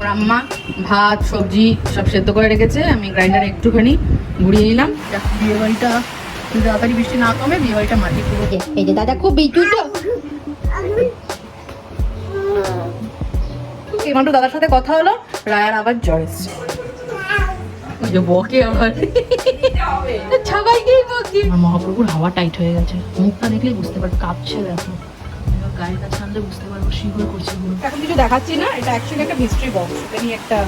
ওর আম্মা ভাত সবজি সব সেদ্ধ করে রেখেছে। আমি গ্রাইন্ডারে একটুখানি ঘুরিয়ে নিলাম। বিয়ে বাড়িটা তাড়াতাড়ি বৃষ্টি না কমে বিয়ে বাড়িটা মাটি পুরো। এই যে দাদা খুব তো। একটু দাদার সাথে কথা হলো রায়ার আবার জ্বর এসছে। ওই যে বকে আবার। সবাইকেই বকে? মহাপ্রভুর হাওয়া টাইট হয়ে গেছে। মুখটা দেখলেই বুঝতে পারবে কাঁপছে দেখো। গায়ের কাছে আনলে বুঝতে পারব শিহর করছে এখন কিছু দেখাচ্ছি না, এটা অ্যাকচুয়ালি একটা হিস্ট্রি বক্স এটা একটা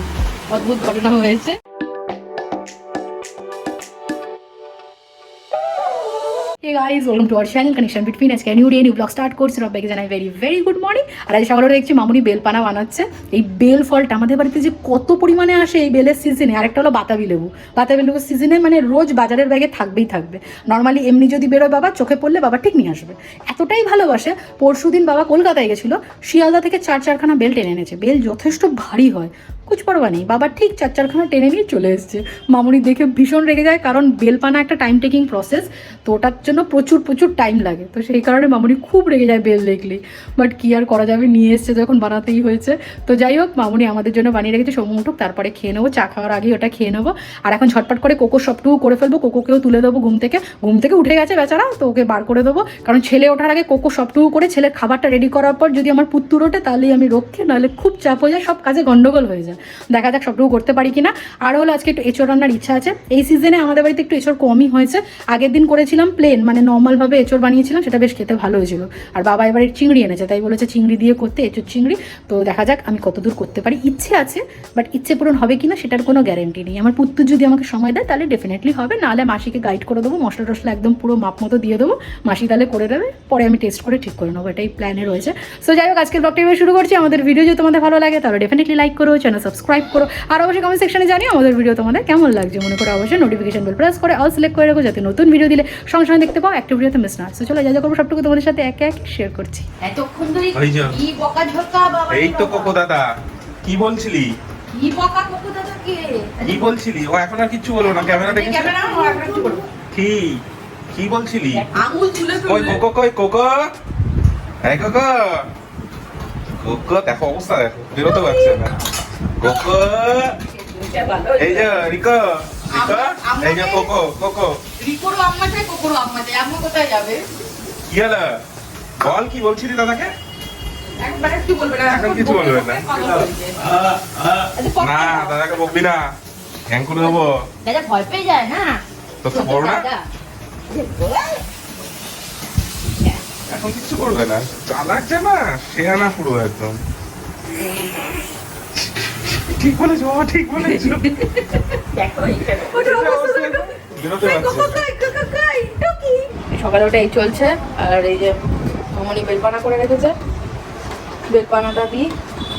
অদ্ভুত ঘটনা হয়েছে। Hey guys welcome to our channel connection between আজকে new day new vlog start করছি সবাইকে জানাই ভেরি ভেরি গুড মর্নিং আর আজ সকালে দেখছি মামুনি বেলপানা বানাচ্ছে। এই বেল ফলটা আমাদের বাড়িতে যে কত পরিমাণে আসে এই বেলের সিজনে আরেকটা হলো বাতাবি লেবু। বাতাবি লেবুর সিজনে মানে রোজ বাজারের ব্যাগে থাকবেই থাকবে। নর্মালি এমনি যদি বেরোয় বাবা, চোখে পড়লে বাবা ঠিক নিয়ে আসবে। এতটাই ভালোবাসে, পরশুদিন বাবা কলকাতায় গেছিল, শিয়ালদা থেকে চার চারখানা বেল টেনে এনেছে। বেল যথেষ্ট ভারী হয়, কুছ পরবা নেই। বাবা ঠিক চার চারখানা টেনে নিয়ে চলে এসছে। মামুনি দেখে ভীষণ রেগে যায়, কারণ বেলপানা একটা টাইম টেকিং প্রসেস তো ওটার জন্য প্রচুর প্রচুর টাইম লাগে। তো সেই কারণে মামুনি খুব রেগে যায় বেল দেখলেই বাট কি আর করা যাবে? নিয়ে এসছে যখন বানাতেই হয়েছে। তো যাই হোক, মামুনি আমাদের জন্য বানিয়ে রেখেছে সমুটুক তারপরে খেয়ে নেব, চা খাওয়ার আগে ওটা খেয়ে নেব। আর এখন ঝটপট করে কোকো সবটুকু করে ফেলব, কোকোকেও তুলে দেবো ঘুম থেকে। ঘুম থেকে উঠে গেছে বেচারা, তো ওকে বার করে দেবো। কারণ ছেলে ওঠার আগে কোকো সবটুকু করে ছেলের খাবারটা রেডি করার পর যদি আমার পুত্তুর ওঠে, তাহলেই আমি রক্ষে, নাহলে খুব চাপ হয়ে যায়, সব কাজে গন্ডগোল হয়ে যায়। দেখা যাক সবটুকু করতে পারি কিনা। আর হলো আজকে একটু এঁচড় রান্নার ইচ্ছা আছে। এই সিজনে আমাদের বাড়িতে একটু এঁচড় কমই হয়েছে। আগের দিন করেছিলাম প্লেন মানে নর্মালভাবে এঁচড় বানিয়েছিলাম, সেটা বেশ খেতে ভালো হয়েছিল। আর বাবা এবারে চিংড়ি এনেছে, তাই বলেছে চিংড়ি দিয়ে করতে এঁচড় চিংড়ি। তো দেখা যাক আমি কতদূর করতে পারি। ইচ্ছে আছে বাট ইচ্ছে পূরণ হবে কিনা সেটার কোনো গ্যারেন্টি নেই। আমার পুত্তু যদি আমাকে সময় দেয়, তাহলে ডেফিনেটলি হবে। নাহলে মাসিকে গাইড করে দেবো, মশলা টশলা একদম পুরো মাপ মতো দিয়ে দেবো। মাসি তাহলে করে দেবে, পরে আমি টেস্ট করে ঠিক করে নেব, এটাই প্ল্যানে রয়েছে। সো যাই হোক, আজকের ব্লগটা শুরু করছি। আমাদের ভিডিও যদি তোমাদের ভালো লাগে, তাহলে ডেফিনেটলি লাইক করো চ্যানেল সাবস্ক্রাইব করো। আর অবশ্যই কমেন্ট সেকশনে জানিও আমাদের ভিডিও তোমাদের কেমন লাগছে। মনে করে অবশ্যই নোটিফিকেশন বেল প্রেস করে অল সিলেক্ট করে রাখো, যাতে নতুন ভিডিও দিলে সঙ্গে সঙ্গে দেখতে পাও একটা ভিডিওতে মিস না। সো চলো যা যা করব সবটুকু তোমাদের সাথে একে একে শেয়ার করছি। এতক্ষণ ধরে ওই কি বকা ঝকা বাবা এই তো কোকো দাদা কি বলছিলি? কি বকা কোকো দাদা কে কি বলছিলি? ও এখন আর কিছু বলব না ক্যামেরা দেখেছে ক্যামেরা অন এখন একটু করব কি? কি বলছিলি? আঙুল চুলে ওই তুলে কোকো কই কোকো? এই কোকো। কোকো দেখো অবস্থা দেখো। বেরোতে পারছে না। কোকো। এই যে রিকো। এই যে কোকো কোকো। রিকোরও আম্মা চাই কোকোরও আম্মা চাই আম্মা কোথায় যাবে? কি হলো বল কি বলছিলি দাদাকে? একবার একটু বলবে না এখন কিছু বলবে না। না দাদাকে বকবি না। হ্যাং করে দেবো দাদা ভয় পেয়ে যায় না? তো তো বড় না? এখন কিছু করবে না। চালাচ্ছে না শেয়ানা পুরো একদম। ঠিক বলেছ বাবা, ঠিক বলেছ। সকালে ওটা এই চলছে আর এই যে মামনি বেলপানা করে রেখেছে। বেলপানাটা দিই।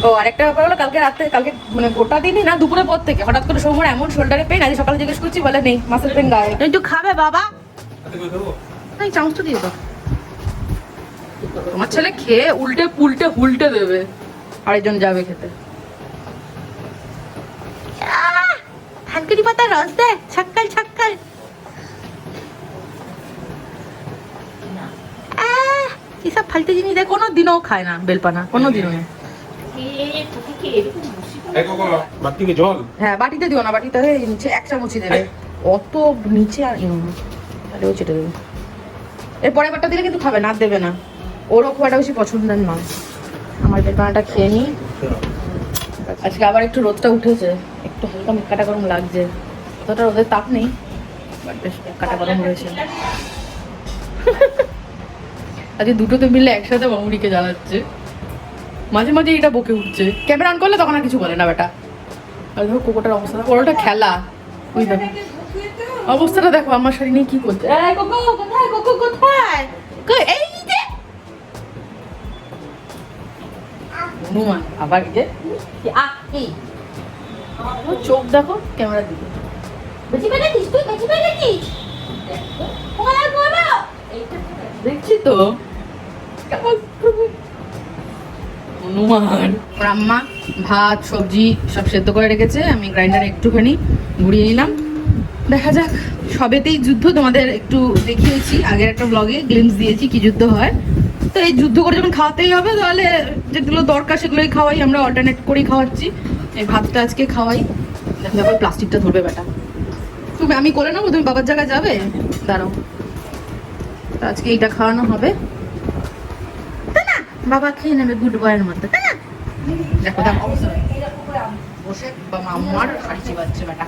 ও আরেকটা ব্যাপার হলো কালকে রাতে কালকে মানে গোটা দিনই না দুপুরের পর থেকে। হঠাৎ করে সোমবার এমন শোল্ডারে পেন আজ সকালে জিজ্ঞেস করছি বলে নেই মাসেল পেন গায়ে। একটু খাবে বাবা। হাতে করে তো এই দিয়ে দাও। তোমার ছেলে খেয়ে উল্টে পুল্টে হুলটে দেবে। আরেকজন যাবে খেতে। থানকুনি পাতা রস দে ছাক্কাল ছাক্কাল এসব ফালতু জিনিস দেয় কোনো দিনও খায় না বেলপানা কোনো দিনও না জল? হ্যাঁ বাটিতে দিও না বাটিতে নিচে এক দেবে। অত নিচে আর ইও না তাহলে ও চেটে দেবে। এর পরের বারটা দিলে কিন্তু খাবে না দেবে না। ওরও খুব একটা বেশি পছন্দের নয়। আমার বেলপানাটা খেয়ে নিই আজকে আবার একটু রোদটা উঠেছে। একটু হালকা মেকাটা গরম লাগছে। অতটা রোদের তাপ নেই বাট বেশ মেকাটা গরম রয়েছে। আজকে দুটোতে মিলে একসাথে মামুড়িকে জ্বালাচ্ছে। মাঝে মাঝে এটা বকে উঠছে। ক্যামেরা অন করলে তখন আর কিছু বলে না বেটা আর দেখো কোকোটার অবস্থা। ওটা খেলা। ওই দেখো। অবস্থাটা দেখো আমার শাড়ি নিয়ে কি করছে। এই যে। হনুমান আবার যে। আ কি ও চোখ দেখো ক্যামেরা দিকে বেশি পেরেছিস তুই বেশি পেরেছিস দেখছি তো। হনুমান। আম্মা ভাত সবজি সব সেদ্ধ করে রেখেছে। আমি গ্রাইন্ডারে একটুখানি ঘুরিয়ে নিলাম। দেখা যাক সবেতেই যুদ্ধ তোমাদের একটু দেখিয়েছি। আগের একটা ব্লগে গ্লিমস দিয়েছি কি যুদ্ধ হয়। তো এই যুদ্ধ করে যখন খাওয়াতেই হবে তাহলে যেগুলো দরকার সেগুলোই খাওয়াই। আমরা অল্টারনেট করেই খাওয়াচ্ছি। এই ভাতটা আজকে খাওয়াই। দেখো প্লাস্টিকটা ধরবে বেটা। তুমি, আমি করে নেব, তুমি বাবার জায়গায় যাবে? দাঁড়াও। আজকে এইটা খাওয়ানো হবে। বাবা খেয়ে নেবে গুড বয়ের মতো তাই না দেখো দেখো।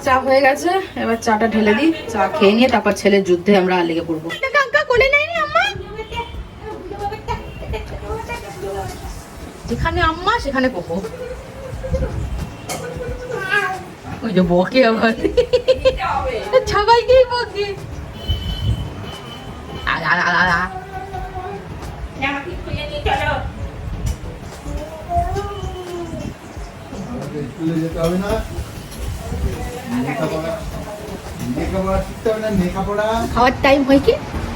চা হয়ে গেছে, এবার ঢেলে দিই। চা খেয়ে নিয়ে তারপর ছেলের যুদ্ধে আমরা লেগে পড়ব। যেখানে আম্মা, সেখানে কোকো। ওই যে বকে আবার। সবাইকেই বকে। স্কুলে যেতে খাওয়ার টাইম হয় কি?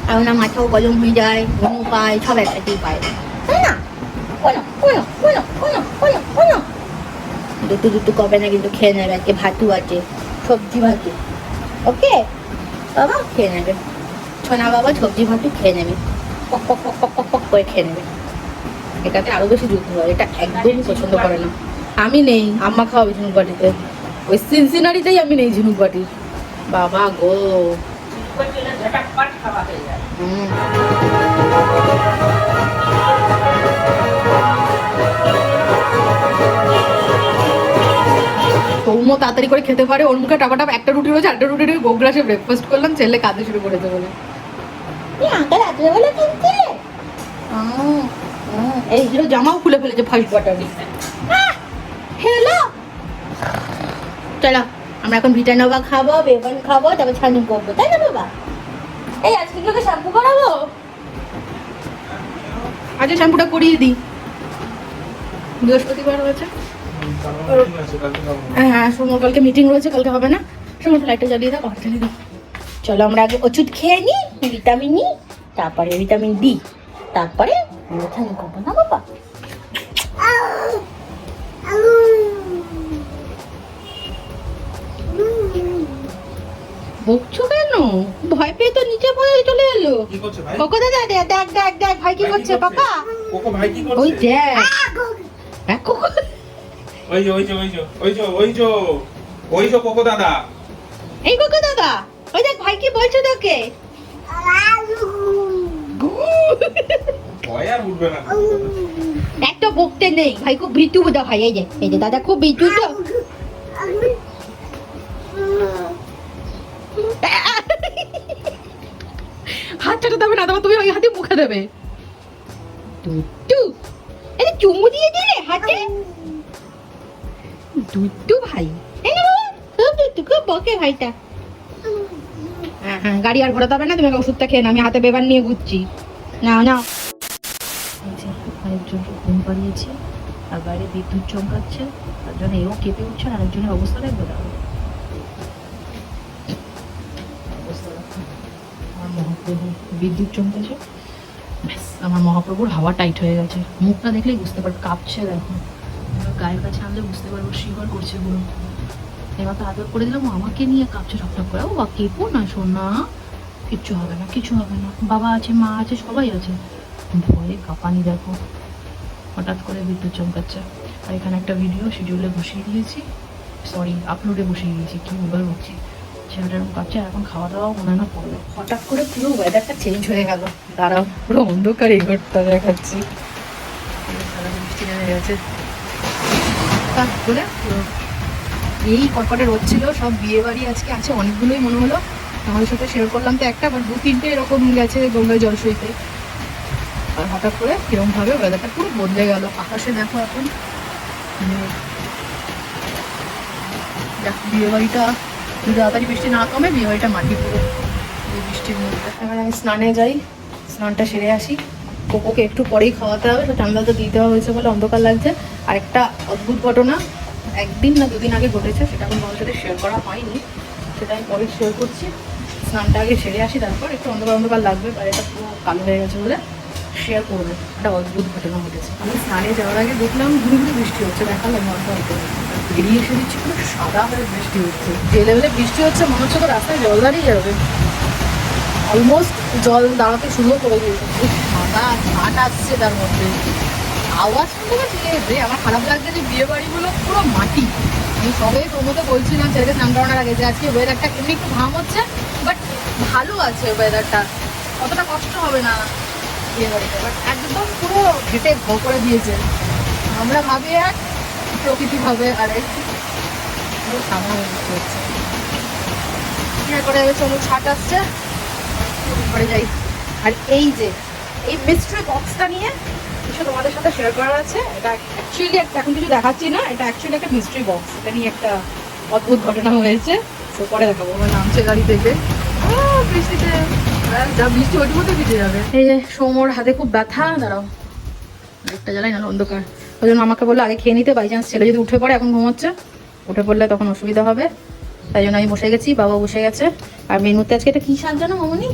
আর না মাথাও গরম হয়ে যায়, ঘুমও পায়, সব একসাথেই পায়। তাই না? কোনো কোনো কোনো কোনো কোনো দুটো দুটো কবে না কিন্তু খেয়ে নেবে আজকে ভাতু আছে সবজি ভাতু। ওকে? বাবা খেয়ে নেবে। ছোনা বাবা সবজি ভাতু খেয়ে নেবে। পক পক পক পক পক পক করে খেয়ে নেবে। এটাতে আরও বেশি যুদ্ধ হয় এটা একদমই পছন্দ করে না। আমি নেই আম্মা খাওয়াবে ঝিনুক বাটিতে। ওই সিনসিনারিতেই আমি নেই ঝিনুক বাটি বাবা গো। হুম। সৌম্য তাড়াতাড়ি করে খেতে পারে ওর মুখে টাপা টাপ একটা রুটি রয়েছে একটা রুটি রয়েছে গোগ্রাসে ব্রেকফাস্ট করলাম ছেলে কাঁদে শুরু করেছে বলে। তুই আঁকা রাত্রেবেলা কিনছিলে আহ, আহ, এই হিরো জামাও খুলে ফেলেছে ফার্স্ট বাটারি হ্যালো চলো আমরা এখন ভিটানোভা খাব বেগুন খাব তারপর ছানি করব তাই না বাবা? এই আজকে কি ওকে শ্যাম্পু করাবো? আজকে শ্যাম্পুটা করিয়ে দিই। বৃহস্পতিবার রয়েছে হ্যাঁ হ্যাঁ সোমবার কালকে মিটিং রয়েছে কালকে হবে না। সোমবার লাইটটা জ্বালিয়ে দাও পাখা জ্বালিয়ে দাও চলো আমরা আগে ওষুধ খেয়ে নিই ভিটামিন নিই তারপরে ভিটামিন ডি তারপরে ছানি করব না বাবা? বকছো কেন? ভয় পেয়ে তো নিচে পড়ে চলে এলো। কি করছে ভাই? কোকো দাদা দেখ দেখ দেখ দেখ ভাই কি করছে করছে? পাপা? কোকো ভাই কি করছে? ওই দেখ। হ্যাঁ কোকো। ওই যে ওই যে ওই যে ওই যে ওই যে ওই যে কোকো দাদা। এই কোকো দাদা ওই দেখ ভাই কি বলছে তোকে? ভয় আর উঠবে না। একটা বকতে নেই ভাই খুব ভীতু বোধা ভাই এই যে এই যে দাদা খুব ভীতু তো। হাত দেবে না তোমার তুমি ওই হাতে মুখে দেবে। দুটু এই চুমু দিয়ে দিলে হাতে? দুটু ভাই। খুব বকে ভাইটা। হ্যাঁ হ্যাঁ গাড়ি আর ঘোরাতে হবে না তুমি ওষুধটা খেয়ে না আমি হাতে বেবার নিয়ে ঘুরছি। নাও নাও। আরেকজনকে ঘুম পাড়িয়েছি, আর বাইরে বিদ্যুৎ চমকাচ্ছে তার জন্য এও কেঁপে উঠছে, আর আরেকজনের অবস্থা দেখবে অবস্থা আমার মহাপ্রভু বিদ্যুৎ চমকেছে। আমার মহাপ্রভুর হাওয়া টাইট হয়ে গেছে। মুখটা দেখলেই বুঝতে পারবে, কাঁপছে দেখো। গায়ের কাছে আনলে বুঝতে পারব শিহর করছে পুরো। এবার তো আদর করে দিলাম আমাকে নিয়ে কাঁপছে ঠকঠক করে। ও বা কেঁপো না সোনা, কিচ্ছু হবে না কিছু হবে না। বাবা আছে, মা আছে, সবাই আছে। ভয়ে কাঁপানি দেখো। হঠাৎ করে বিদ্যুৎ চমকাচ্ছে। আর এখানে একটা ভিডিও শিডিউলে বসিয়ে দিয়েছি। সরি আপলোডে বসিয়ে দিয়েছি, কি মোবাইল বলছি ছেলেটার কাছে এখন খাওয়া দাওয়া মনে না পড়বে হঠাৎ করে পুরো ওয়েদারটা চেঞ্জ হয়ে গেল। দাঁড়াও, পুরো অন্ধকার এই ঘরটা দেখাচ্ছি। বৃষ্টি নেমে গেছে। হঠাৎ করে এই কটকটে রোদ ছিল, সব বিয়ে বাড়ি আজকে আছে, অনেকগুলোই মনে হলো। আমাদের সাথে শেয়ার করলাম তো একটা আবার দু তিনটে এরকম গেছে গঙ্গায় জল সইতে। আর হঠাৎ করে কিরম ভাবে ওয়েদারটা পুরো বদলে গেল। আকাশে দেখো এখন। দেখ বিয়ে বাড়িটা তাড়াতাড়ি বৃষ্টি না কমে বিয়ে বাড়িটা মাটি পুরো। বৃষ্টির মধ্যে। আমি স্নানে যাই, স্নানটা সেরে আসি। কোকোকে একটু পরেই খাওয়াতে হবে, তো ঠান্ডা তো দিতে হয়েছে বলে অন্ধকার লাগছে। আর একটা অদ্ভুত ঘটনা, একদিন না দুদিন আগে ঘটেছে, সেটা এখন তোমার সাথে শেয়ার করা হয়নি, সেটা আমি পরে শেয়ার করছি। স্নানটা আগে সেরে আসি তারপর, একটু অন্ধকার অন্ধকার লাগবে বাইরেটা পুরো কালো হয়ে গেছে বলে শেয়ার করব। একটা অদ্ভুত ঘটনা ঘটেছে। আমি স্নানে যাওয়ার আগে দেখলাম ঘুরে ঘুরে বৃষ্টি হচ্ছে, দেখালাম অল্প অল্প। বেরিয়ে এসে দিচ্ছি পুরো সাদা হয়ে বৃষ্টি হচ্ছে। যে লেভেলে বৃষ্টি হচ্ছে, মনে হচ্ছে তো রাস্তায় জল দাঁড়িয়ে যাবে। অলমোস্ট জল দাঁড়াতে শুরুও করে দিয়েছে। সাদা ঘাট আসছে তার মধ্যে। আওয়াজ শুনতে পাচ্ছি রে আমার খারাপ লাগছে যে বিয়ে বাড়িগুলো পুরো মাটি। আমি সবে প্রমোতে বলছিলাম ছেলেকে স্নান করানোর আগে যে আজকে ওয়েদারটা এমনি একটু ঘাম হচ্ছে বাট ভালো আছে ওয়েদারটা অতটা কষ্ট হবে না বিয়ে বাড়িতে বাট একদম পুরো ঘেটে ঘ করে দিয়েছে। আমরা ভাবি এক প্রকৃতি ভাবে পুরো সামনে হচ্ছে। এরপরে চলো ছাট আসছে। ঘরে যাই। আর এই যে এই মিস্ট্রি বক্সটা নিয়ে কিছু তোমাদের সাথে শেয়ার করার আছে এটা অ্যাকচুয়ালি একটা এখন কিছু দেখাচ্ছি না এটা অ্যাকচুয়ালি একটা মিস্ট্রি বক্স এটা নিয়ে একটা অদ্ভুত ঘটনা হয়েছে। তো পরে দেখাবো আমার নামছে গাড়ি থেকে। বৃষ্টিতে। আহ, যা বৃষ্টি ওইটুকু তো ভিজে যাবে। এই যে সৌমর হাতে খুব ব্যথা। দাঁড়াও। একটা জ্বালাই না অন্ধকার। ওই জন্য আমাকে বলল আগে খেয়ে নিতে বাই চান্স ছেলে যদি উঠে পড়ে এখন ঘুমোচ্ছে। উঠে পড়লে তখন অসুবিধা হবে। তাই জন্য আমি বসে গেছি বাবা বসে গেছে। আর মেনুতে আজকে এটা কি শাক জানো মামনি?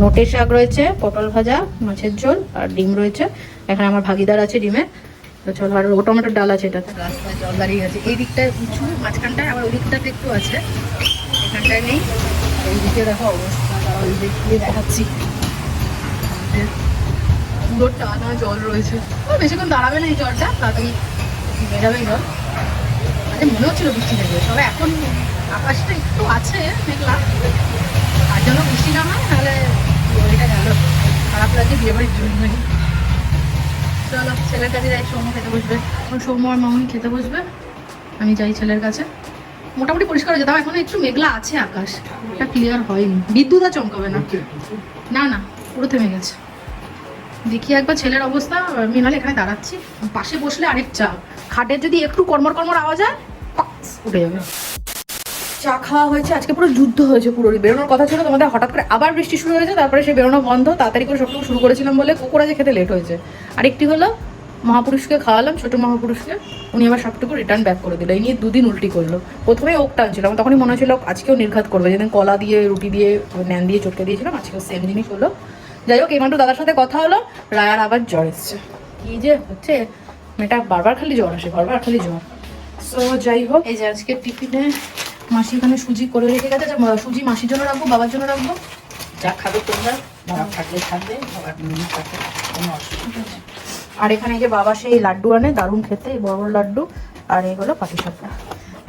নোটের শাক রয়েছে, পটল ভাজা, মাছের ঝোল আর ডিম রয়েছে। এখানে আমার ভাগিদার আছে ডিমে। চলো, আর টমেটোর ডাল আছে এটাতে। জল দাঁড়িয়ে গেছে এই দিকটায় উঁচু, মাঝখানটায় আবার ওই দিকটাতে একটু আছে। এখানটায় নেই। এই দিকে দেখো অবস্থা। ওই দিক দিয়ে দেখাচ্ছি। পুরো টানা জল রয়েছে। বেশিক্ষণ দাঁড়াবে না এই জলটা, তাড়াতাড়ি বেরাবে জল। আরে মনে হচ্ছিল বৃষ্টি দেবে তবে এখন আকাশটা একটু আছে, মেঘলা। জন্য বৃষ্টি না হয়, নাহলে এটা গেল। খারাপ লাগে, বিয়ে বাড়ির জন্যই চলো, ছেলের কাছে যাই, সৌম্য খেতে বসবে। এখন সৌম্য আর মামনি খেতে বসবে। আমি যাই ছেলের কাছে। মোটামুটি পরিষ্কার হয়ে যেতাম এখন একটু মেঘলা আছে আকাশ। এটা ক্লিয়ার হয়নি। বিদ্যুৎ আর চমকাবে না। না না, পুরো থেমে গেছে। দেখি একবার ছেলের অবস্থা। আমি নাহলে এখানে দাঁড়াচ্ছি। পাশে বসলে আরেক চাপ। খাটের যদি একটু কর্মর কর্মর আওয়াজ হয় উঠে যাবে। চা খাওয়া হয়েছে, আজকে পুরো যুদ্ধ হয়েছে, পুরো বেরোনোর কথা ছিল, তোমাদের হঠাৎ করে আবার বৃষ্টি শুরু হয়েছে, তারপরে সে বেরোনো বন্ধ, তাড়াতাড়ি করে সবটুকু শুরু করেছিলাম বলে কুকুরা যে খেতে লেট হয়েছে। আরেকটি হলো, মহাপুরুষকে খাওয়ালাম, ছোট মহাপুরুষকে, উনি আবার সবটুকু রিটার্ন ব্যাক করে দিল। এই নিয়ে দুদিন উল্টি করল। প্রথমে ওক টানছিল আমার তখনই মনে হচ্ছিল আজকেও নির্ঘাত করবে। যেদিন কলা দিয়ে, রুটি দিয়ে, ন্যান দিয়ে, চটকে দিয়েছিলাম, আজকেও সেম জিনিস হলো। যাই হোক, এইমাত্র দাদার সাথে কথা হলো, রায়ার আবার জ্বর এসছে। কি যে হচ্ছে, মেয়েটা বারবার খালি জ্বর আসে, বারবার খালি জ্বর। সো যাই হোক, এই যে আজকে টিফিনে মাসি এখানে সুজি করে রেখে গেছে সুজি মাসির জন্য রাখব বাবার জন্য রাখব? যা খাবে তোমরা বাবা থাকলে থাকবে বাবার নিয়ে থাকবে কোনো অসুবিধা নেই। আর এখানে যে বাবা সেই লাড্ডু আনে দারুণ খেতে এই বড় বড় লাড্ডু আর এই এগুলো পাটিসাপটা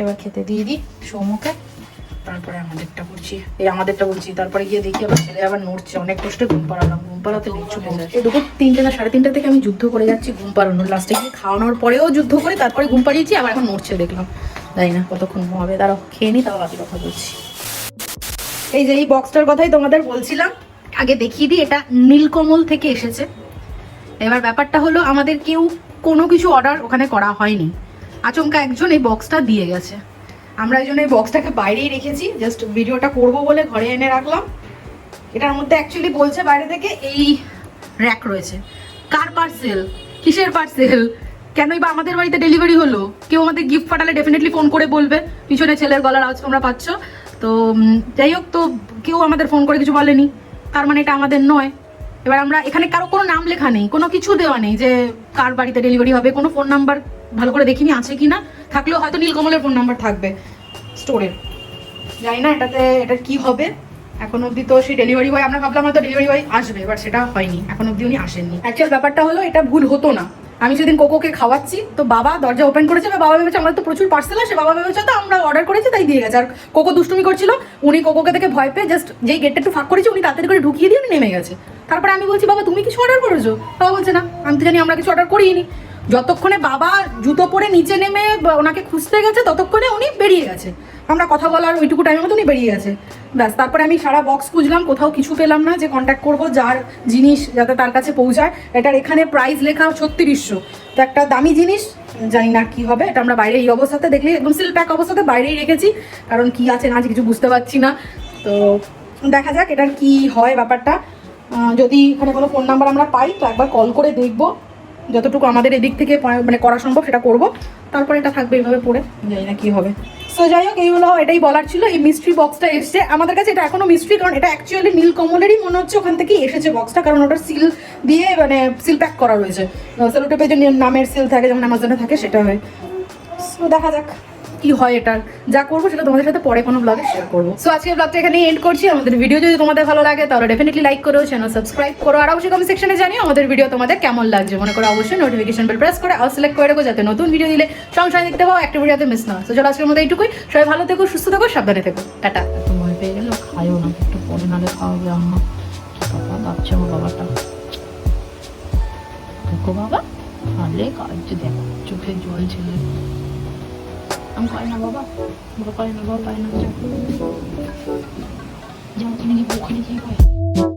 এবার খেতে দিয়ে দিই সৌমুখে তারপরে আমাদেরটা বলছি এই আমাদেরটা বলছি তারপরে গিয়ে দেখি আবার ছেলে আবার নড়ছে অনেক কষ্টে ঘুম পাড়ালাম ঘুম পাড়াতে লিচু যায়। এই দুপুর তিনটে না সাড়ে তিনটা থেকে আমি যুদ্ধ করে যাচ্ছি ঘুম পাড়ানোর। লাস্টে গিয়ে খাওয়ানোর পরেও যুদ্ধ করে তারপরে ঘুম পাড়িয়েছি আবার এখন নড়ছে দেখলাম। জানি না কতক্ষণ হবে দাঁড়াও, খেয়ে নি তাও বাকি কথা বলছি। এই যে এই বক্সটার কথাই তোমাদের বলছিলাম, আগে দেখিয়ে দিই, এটা নীলকমল থেকে এসেছে। এবার ব্যাপারটা হলো, আমাদের কেউ কোনো কিছু অর্ডার ওখানে করা হয়নি। আচমকা একজন এই বক্সটা দিয়ে গেছে। আমরা এই জন্য এই বক্সটাকে বাইরেই রেখেছি জাস্ট ভিডিওটা করব বলে ঘরে এনে রাখলাম। এটার মধ্যে অ্যাকচুয়ালি বলছে বাইরে থেকে এই র্যাক রয়েছে। কার পার্সেল কিসের পার্সেল কেনই বা আমাদের বাড়িতে ডেলিভারি হলো? কেউ আমাদের গিফট পাঠালে ডেফিনেটলি ফোন করে বলবে। পিছনে ছেলের গলার আওয়াজ তোমরা পাচ্ছ। তো যাই হোক, তো কেউ আমাদের ফোন করে কিছু বলেনি। তার মানে এটা আমাদের নয়। এবার আমরা, এখানে কারও কোনো নাম লেখা নেই, কোনো কিছু দেওয়া নেই যে কার বাড়িতে ডেলিভারি হবে। কোনো ফোন নাম্বার ভালো করে দেখিনি, আছে কি না থাকলেও হয়তো নীলকমলের ফোন নাম্বার থাকবে স্টোরের জানি না এটাতে, এটা কি হবে। এখন অবধি তো সেই ডেলিভারি বয় আমরা ভাবলাম হয়তো ডেলিভারি বয় আসবে বাট সেটা হয়নি। এখন অবধি উনি আসেননি। অ্যাকচুয়াল ব্যাপারটা হলো, এটা ভুল হতো না। আমি সেদিন কোকোকে খাওয়াচ্ছি, তো বাবা দরজা ওপেন করেছে, বা বাবা ভেবেছে আমরা তো প্রচুর পার্সেল আসে বাবা ভেবেছে তো আমরা অর্ডার করেছি, তাই দিয়ে গেছে। আর কোকো দুষ্টুমি করছিল, উনি কোকোকে থেকে ভয় পেয়ে জাস্ট যেই গেটটা একটু ফাঁক করেছে, উনি তাড়াতাড়ি করে ঢুকিয়ে দিয়ে উনি নেমে গেছে। তারপরে আমি বলছি, বাবা, তুমি কিছু অর্ডার করেছ? বাবা বলছে, না, আমি তো জানি আমরা কিছু অর্ডার করিনি যতক্ষণে বাবা জুতো পরে নিচে নেমে ওনাকে খুঁজতে গেছে, ততক্ষণে উনি বেরিয়ে গেছে। আমরা কথা বলার ওইটুকু টাইমের মতো উনি বেরিয়ে গেছে। ব্যাস, তারপরে আমি সারা বক্স খুঁজলাম, কোথাও কিছু পেলাম না, যে কন্ট্যাক্ট করব, যার জিনিস যাতে তার কাছে পৌঁছায়। এটার এখানে প্রাইস লেখা ছত্রিশশো। তো একটা দামি জিনিস, জানি না কি হবে, এটা আমরা বাইরে এই অবস্থাতে দেখলে, একদম সিল প্যাক অবস্থাতে বাইরেই রেখেছি। কারণ কি আছে না আছে কিছু বুঝতে পারছি না। তো দেখা যাক, এটার কি হয় ব্যাপারটা। যদি এখানে কোনো ফোন নাম্বার আমরা পাই, তো একবার কল করে দেখব। যতটুকু আমাদের এদিক থেকে মানে করা সম্ভব সেটা করব। তারপরে এটা থাকবে এইভাবে পড়ে। জানি না কি হবে। সো যাই হোক, এইগুলো এটাই বলার ছিল। এই মিস্ট্রি বক্সটা এসছে। আমাদের কাছে এটা এখনও মিস্ট্রি কারণ এটা অ্যাকচুয়ালি নীল কমলেরই মনে হচ্ছে ওখান থেকেই এসেছে বক্সটা কারণ ওটার সিল দিয়ে মানে সিল প্যাক করা রয়েছে। সেলোটেপে যে নামের সিল থাকে, যেমন অ্যামাজনে থাকে, সেটা হয়। সো দেখা যাক। কি হয় এটার যা করব সেটা তোমাদের সাথে পরে কোনো ব্লগে শেয়ার করব। সো আজকের ব্লগটা এখানে এন্ড করছি। আমাদের ভিডিও যদি তোমাদের ভালো লাগে, তাহলে ডেফিনেটলি লাইক করো চ্যানেল সাবস্ক্রাইব করো, আর অবশ্যই কমেন্ট সেকশনে জানিও আমাদের ভিডিও তোমাদের কেমন লাগছে। মনে করো অবশ্যই নোটিফিকেশন বেল প্রেস করে আর সিলেক্ট করে রাখো, যাতে নতুন ভিডিও দিলে সঙ্গে দেখতে পাও, একটা ভিডিওতে মিস না তো চলো আজকের মতো এইটুকুই। সবাই ভালো থেকো, সুস্থ থেকো, সাবধানে থেকো। টাটা। পেয়ে খাইও না, একটু পরে নালে খাওয়াবে বাবা, ভাবছে আমার বাবাটা। দেখো বাবা কাজ, দেখো, চোখে জল ছেলে। আমি পাই না বাবা বাবা পাই না বাবা পাই না যাও যাও ওখানে গিয়ে ওখানে গিয়ে পাই